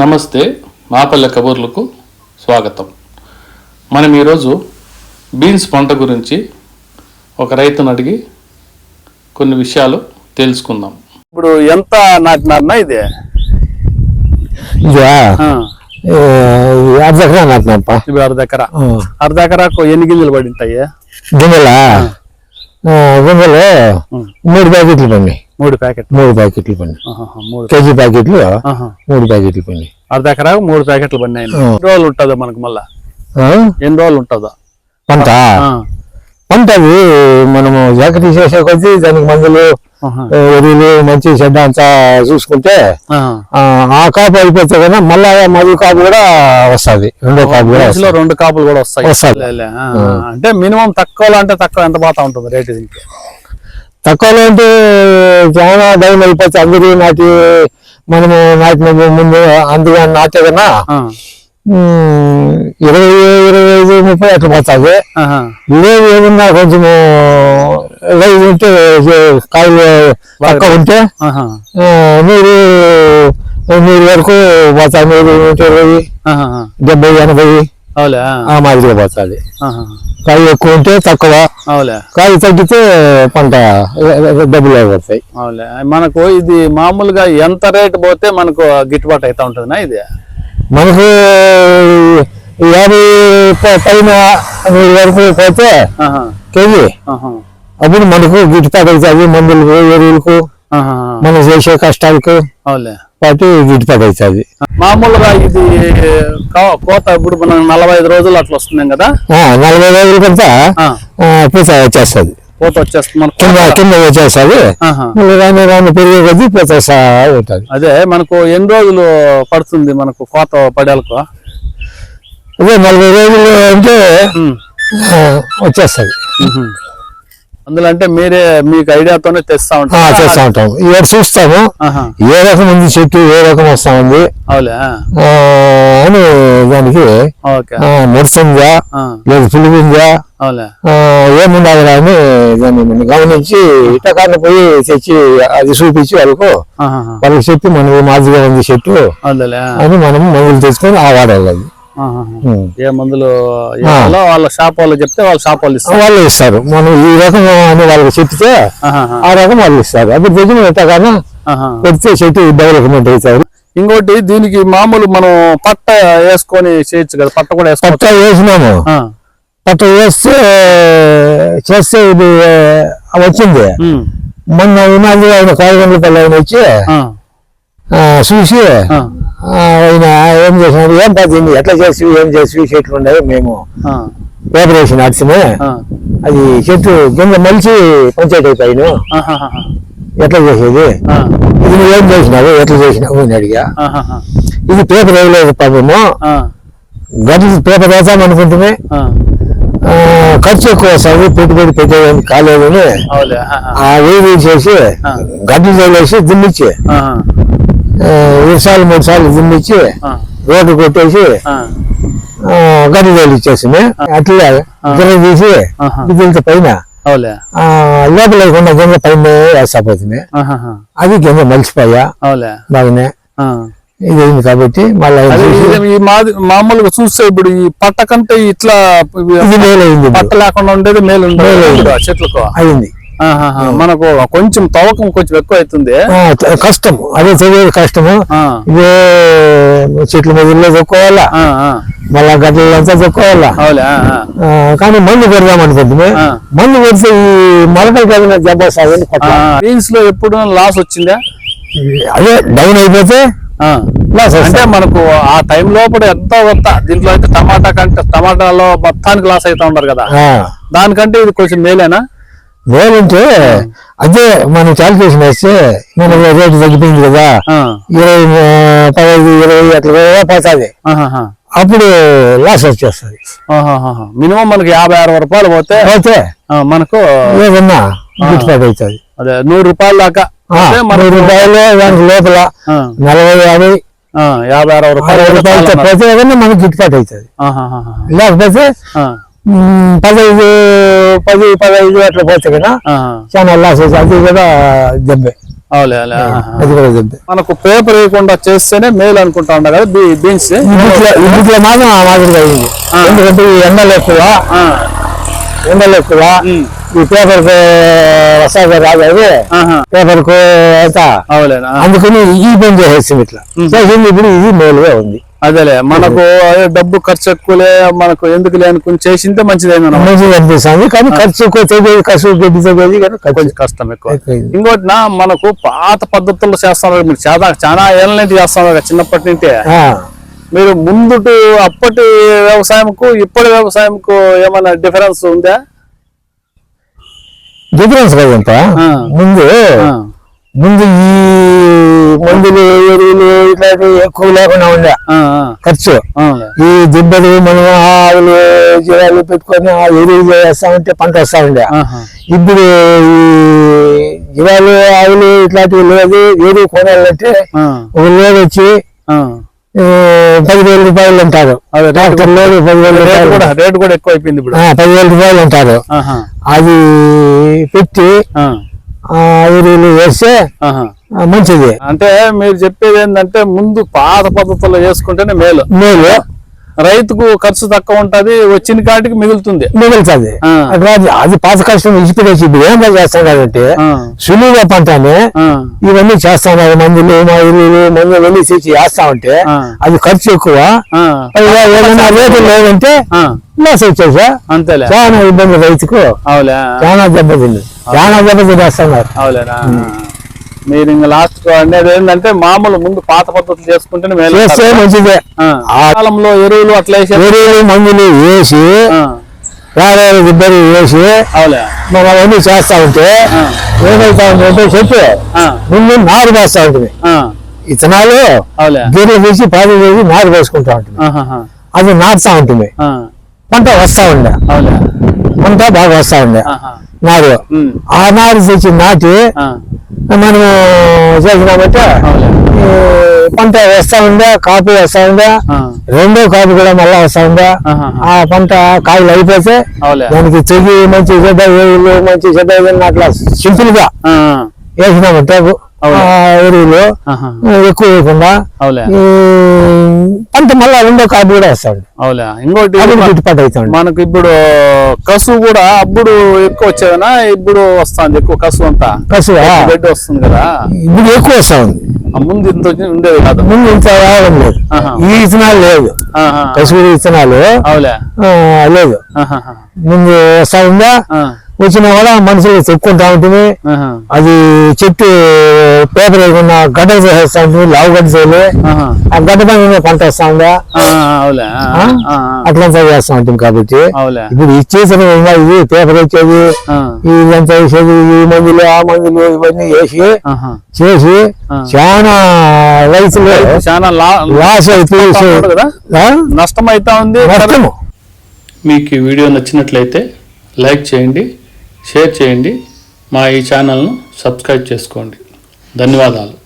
నమస్తే మాపల్లె కబుర్లకు స్వాగతం. మనం ఈరోజు బీన్స్ పంట గురించి ఒక రైతును అడిగి కొన్ని విషయాలు తెలుసుకుందాం. ఇప్పుడు ఎంత నాటినారనా ఇది? అర్ధ ఎకరా నాటినప్ప ఇప్పుడు అర్ధ ఎకరా. అర్ధ ఎకరాకు ఎన్ని గింజలు పడి ఉంటాయి గింజలా గింజలు. మూడు ప్యాకెట్లు పండి మూడు ప్యాకెట్ మూడు ప్యాకెట్లు పండి కేజీ ప్యాకెట్లు. మూడు ప్యాకెట్లు పండి అర్ధ ఎకరాకు మూడు ప్యాకెట్లు ఆ. ఎన్ని రోజులు ఉంటుందో మనకు మళ్ళా? ఎన్ని రోజులు ఉంటుందో? పంట? పంట అది మనము జాగ్రత్త చేసే కొద్దీ దానికి మందులు ఎరువులు మంచి చెడ్డ అంతా చూసుకుంటే. ఆ, కాపు అయిపోతే కదా మళ్ళా మధు కాపు కూడా వస్తుంది. రెండో కాపు కూడా. రెండు కాపులు కూడా వస్తాయి. అంటే మినిమం తక్కువలో అంటే తక్కువ ఎంత పోతా ఉంటుంది రేట్ దీనికి? తక్కువలో అంటే చాలా డౌన్ అయిపోతే అందరూ నాటి మనము నాటిన ముందు అందుగా నాటే కన్నా ఇరవై ఇరవై ఐదు ముప్పై అట్లా పోతుంది. లేదు ఏమన్నా కొంచెం రైతు ఉంటే కాయలు తక్కువ ఉంటే ఆ, నూరు వరకు పోతాయి. నూరు ఇరవై. డెబ్బై ఎనభై మాదిరిగా పోతుంది. కాయ ఎక్కువ ఉంటే తక్కువ. అవులే. కాయ తగ్గితే పంట డబ్బులు అవులే. మనకు ఇది మామూలుగా ఎంత రేట్ పోతే మనకు గిట్టుబాటు అవుతా ఉంటుందినా ఇది? మనకు యాభై పైన వరకు పోతే కేజీ. అప్పుడు మనకు గిట్టుబాటు అవుతుంది మందులకు ఎరువులకు. మనం చేసే కష్టాలకు పాటు గిట్టుబాటు అవుతుంది మామూలుగా ఇది కోత ఇప్పుడు మనం నలభై ఐదు రోజులు అట్లా వస్తున్నాం కదా? నలభై రోజుల కంతా పూత వచ్చేస్తుంది. కోత వచ్చేస్తుంది మనకు. కింద కింద వచ్చేస్తుంది. రాను రాను పెరిగే కొద్దీ పూత ఉంటుంది అదే మనకు ఎన్ని రోజులు పడుతుంది మనకు కోత పడేలకు? అదే నలభై రోజులు అంటే వచ్చేస్తుంది. అందులో అంటే మీరే మీకు ఐడియాతోనే తెస్తా ఆ, ఉంటారు చేస్తా ఉంటాం. ఇవాళ చూస్తాము. ఏ రకం ఉంది చెట్టు ఏ రకం వస్తా ఉంది? అని దానికి ఆ, లేదు పులిగిందా అవులే. ఏముండాలి అని దాన్ని మనం గమనించి ఇటకాన్ని పోయి తెచ్చి అది చూపించి వాళ్ళకు. వాళ్ళకి చెప్పి మనకి మాదిరిగా ఉంది చెట్టు అని మనం మందులు తెచ్చుకొని ఆ వాడాలి అది. ఏ మందులు వాళ్ళ షాప్ వాళ్ళు చెప్తే వాళ్ళ షాప్ వాళ్ళు ఇస్తారు. వాళ్ళు ఇస్తారు. మనం ఈ రకం అని వాళ్ళకి చెప్తే. ఆ రకం వాళ్ళు ఇస్తారు. అప్పుడు ఇటకాన ఆహా. పెడితే చెట్టు డెవలప్మెంట్ అవుతారు. ఇంకోటి దీనికి మామూలు మనం పట్ట వేసుకొని చేయొచ్చు కదా పట్ట కూడా వేసుకోవచ్చు. పట్ట వేసినాము. పట్ట వేస్తే చేస్తే ఇది వచ్చింది. మొన్న వినాలి ఆయన కాయగండ్ల పల్లె వచ్చి చూసి ఆయన ఏం చేసినాడు? ఏం పడింది ఎట్లా చేసి ఏం చేసి చెట్లు ఉన్నాయి మేము. పేపర్ వేసి ఆ, అది చెట్టు కింద మలిచి పంచాయతీ అయిపోయిను. ఎట్లా చేసేది? ఇది నువ్వు ఏం చేసినావు? ఎట్లా చేసినావు అని అడిగా. ఇది పేపర్ వేయలేదు పాపము. గడ్డలు పేపర్ వేద్దాం ఆ, ఖర్చు ఎక్కువ వస్తుంది పెట్టుబడి పెట్టేదానికి కాలేదని. ఆ వేడి చేసి. గడ్డలు చల్లేసి దున్నిచ్చి ఆహా. ఆ, రెండు సార్లు మూడు సార్లు దున్నిచ్చి రోడ్డు కొట్టేసి గడ్డలు చల్లిచ్చేసి అట్లా గిన్నె తీసి. గిన్నె పైన లోపల ఉన్న గిన్నె పైన వేస్తాపోతుంది. అది గిన్నె మలిచిపోయా అవులే బాగానే. ఇది అయింది కాబట్టి మళ్ళీ మామూలుగా చూస్తే ఇప్పుడు ఈ పట్ట కంటే ఇట్లా ఇది ఇప్పుడు. పట్ట లేకుండా ఉండేది మేలు చెట్లకు అయింది. మనకు కొంచెం తవ్వకం కొంచెం ఎక్కువ అవుతుంది. కష్టం అదే చదివేది కష్టము. ఇదే చెట్ల మీద ఆ. మళ్ళా గడ్డలంతా. ఆ, కానీ మందు పెడదాం అనుకుంటుంది. మందు పెడితే ఈ మొలకలు ఆ, బీన్స్లో ఎప్పుడు లాస్ వచ్చిందా? అదే డౌన్ అయిపోతే ఆ. లాస్ అంటే మనకు ఆ టైం లోపల ఎంతో కొత్త దీంట్లో అయితే టమాటా కంటే టమాటాలో మొత్తానికి లాస్ అవుతా ఉంటారు కదా. దానికంటే ఇది కొంచెం మేలేనా? మేలంటే అదే మనం క్యాల్కులేషన్ వేస్తే మన రేటు తగ్గిపోయింది కదా. ఇరవై పదహైదు ఇరవై అట్లా పోతుంది. అప్పుడు లాస్ వచ్చేస్తుంది. మినిమం మనకి యాభై అరవై రూపాయలు పోతే పోతే మనకు ఏదన్నా గిట్టుబాటు అవుతుంది. అదే నూరు రూపాయల దాకా నూరు రూపాయలు దానికి లోపల నలభై యాభై యాభై అరవై రూపాయలు పోతే ఏదన్నా మనకి గిట్టుబాటు అవుతుంది. లేకపోతే పదహైదు పది పదహైదు అట్లా పోతే కదా చాలా లాస్ అది కూడా దెబ్బే. మనకు పేపర్ వేయకుండా చేస్తేనే మేలు అనుకుంటా ఉండ కదా బీన్స్ ఇంట్లో మాత్రం ఆ మాదిరిగా అయింది ఎందుకంటే ఎండలు ఎక్కువ ఆ, ఎండలు ఎక్కువ ఈ పేపర్ వస్తాయి రాదు. పేపర్కు అవులేనా అందుకని ఈ పని చేసేసింది ఇట్లా. చేసింది ఇప్పుడు ఇది మేలుగా ఉంది. అదేలే మనకు అదే. డబ్బు ఖర్చు ఎక్కువలే మనకు ఎందుకు లేనుకుని చేసిందే మంచిదైంది అన్నమాట. మంచిగా అనిపిస్తుంది కానీ ఖర్చు ఎక్కువ ఖర్చు కానీ కొంచెం కష్టం ఎక్కువ. ఇంకోటి నా మనకు పాత పద్ధతుల్లో చేస్తున్నారు మీరు చాలా చాలా ఏళ్ళ నుంచి చేస్తున్నారు చిన్నప్పటి నుంచే. మీరు ముందుటి అప్పటి వ్యవసాయంకు ఇప్పటి వ్యవసాయంకు ఏమైనా డిఫరెన్స్ ఉందా? డిఫరెన్స్ కదంత. ముందు ముందు ఈ మందులు ఎరువులు ఇట్లాంటివి ఎక్కువ లేకుండా ఉండే. ఖర్చు. ఈ దిబ్బలు మనం ఆవులు జీవాలు పెట్టుకొని ఆ ఎరువులు వేస్తా ఉంటే పంట వస్తా ఉండే. ఇప్పుడు ఈ జీవాలు ఆవులు ఇట్లాంటివి లేదు. ఎరువు కొనాలంటే ఒక లోడ్ వచ్చి పదివేల రూపాయలు అంటారు. ట్రాక్టర్ లోడ్ పదివేల రూపాయలు. కూడా రేటు కూడా ఎక్కువ అయిపోయింది ఇప్పుడు పదివేల రూపాయలు అంటారు. అది పెట్టి ఎరువులు వేస్తే మంచిది. అంటే మీరు చెప్పేది ఏంటంటే ముందు పాత పద్ధతుల్లో చేసుకుంటేనే మేలు. మేలు. రైతుకు ఖర్చు తక్కువ ఉంటది వచ్చిన కాటికి మిగులుతుంది. మిగులుతుంది. అది- అది పాత కష్టం విడిచిపెట్టేసి ఇప్పుడు ఏం చేస్తున్నారంటే ఆ, సులువుగా పంటని ఇవన్నీ చేస్తున్నారు మందులు మా ఎరువులు మందులు వెళ్ళి తెచ్చి చేస్తా ఉంటే. అది ఖర్చు ఎక్కువ. ఏదైనా రేటు లేదంటే లాస్ వచ్చేసా అంతేలే. చాలా ఇబ్బంది రైతుకు. అవులే. చాలా దెబ్బతింది. చాలా దెబ్బతినేస్తున్నారు అవులేనా? మీరు ఇంకా లాస్ట్ అనేది ఏంటంటే మామూలు ముందు పాత పద్ధతులు చేసుకుంటేనే మేలు చేస్తే మంచిదే. ఆ, కాలంలో ఎరువులు అట్లా ఎరువులు మందులు వేసి రాగాయలు దిబ్బలు వేసి అవులే. మనం అవన్నీ చేస్తా ఉంటే ఆ, ఏమైతా ఉందంటే చెప్పి ముందు నారు వేస్తా ఉంటుంది. ఇతనాలు గిర్రె వేసి పాలు వేసి నారు వేసుకుంటా ఉంటుంది. అది నాటుతా ఉంటుంది. పంట వస్తా ఉండే. పంట బాగా వస్తా ఉండే. నారు ఆ నారు తెచ్చి నాటి మనము చేసినామంటే పంట వస్తా ఉండే కాపు వస్తా ఆ, రెండో కాపు కూడా మళ్ళా వస్తా ఆహాహా, ఆ పంట కాయలు అయిపోతే దానికి తెగి మంచి చెడ్డ మంచి చెడ్డ అట్లా సింపుల్గా వేసినామంటే ఎరువులు ఎక్కువ వేయకుండా పంట మళ్ళా రెండో కాపు కూడా వస్తాడు. అవులే. ఇంకోటి గిట్టుబాటు అవుతాడు మనకు ఇప్పుడు కసు కూడా అప్పుడు ఎక్కువ వచ్చేదనా? ఇప్పుడు వస్తుంది ఎక్కువ కసు అంతా? కసువా? గడ్డి వస్తుంది కదా. ఇప్పుడు ఎక్కువ వస్తా ఉంది ముందు ఇంత ఉండేది కాదు. ముందు ఇంత రావడం లేదు. ఈ విత్తనాలు లేదు అవులే. ఆ, లేదు ముందు వస్తా ఉందా వచ్చినా కూడా మనుషులు చెప్పుకుంటా ఉంటుంది అది చెట్టు పేపర్ వేయకుండా గడ్డ చేస్తా ఉంటుంది లావు గడ్డ చేయలే. ఆ గడ్డ పైన పంట వస్తా ఉందా అట్లంతా చేస్తా ఉంటుంది కాబట్టి అవులే. ఇప్పుడు ఇచ్చేసిన ఇది పేపర్ వచ్చేది ఇదంతా వేసేది ఈ మందులు ఆ మందులు ఇవన్నీ వేసి. చేసి. చాలా రైతులు చాలా లాస్ అయిపోయి ఆ? నష్టం అయితా ఉంది. నష్టము. మీకు ఈ వీడియో నచ్చినట్లయితే లైక్ చేయండి షేర్ చేయండి. మా ఈ ఛానల్ను సబ్స్క్రైబ్ చేసుకోండి. ధన్యవాదాలు.